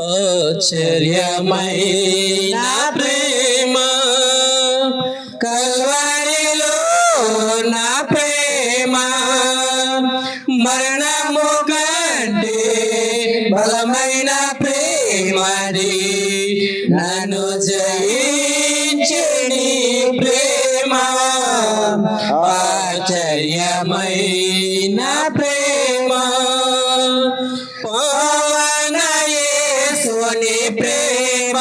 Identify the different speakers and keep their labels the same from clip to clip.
Speaker 1: ఆశ్చర్యమైన ప్రేమ. కల్వరిలో నా ప్రేమ. మరణము కంటే బలమైన ప్రేమది. నన్ను జయించని ప్రేమ. ఆశ్చర్యమైన ప్రేమ. పవనయేసుని ప్రేమ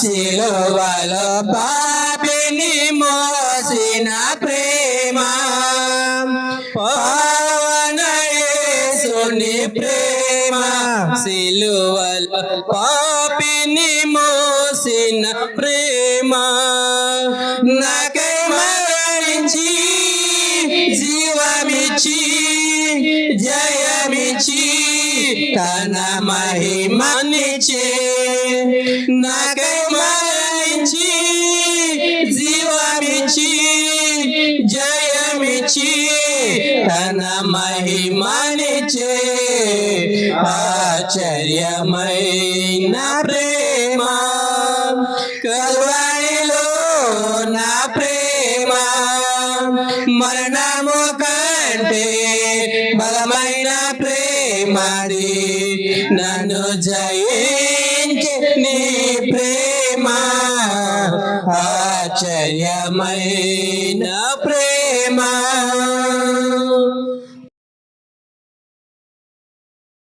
Speaker 1: శిలువలో పాపిని మోసిన ప్రేమ. పవనయేసుని ప్రేమ శిలువలో పాపిని మోసిన ప్రేమ. నాకై మరణించి జీవమిచ్చి జయ తన మహిమనిచి నాకై మరణించి జీవమిచ్చి జయమిచ్చి తన మహిమనిచి ఆశ్చర్యమైన ప్రేమ కల్వరిలో నా ప్రేమ మరణము కంటే బలమైన ప్రేమది నన్ను జయించి నీ ప్రేమ ఆశ్చర్యమైన ప్రేమ.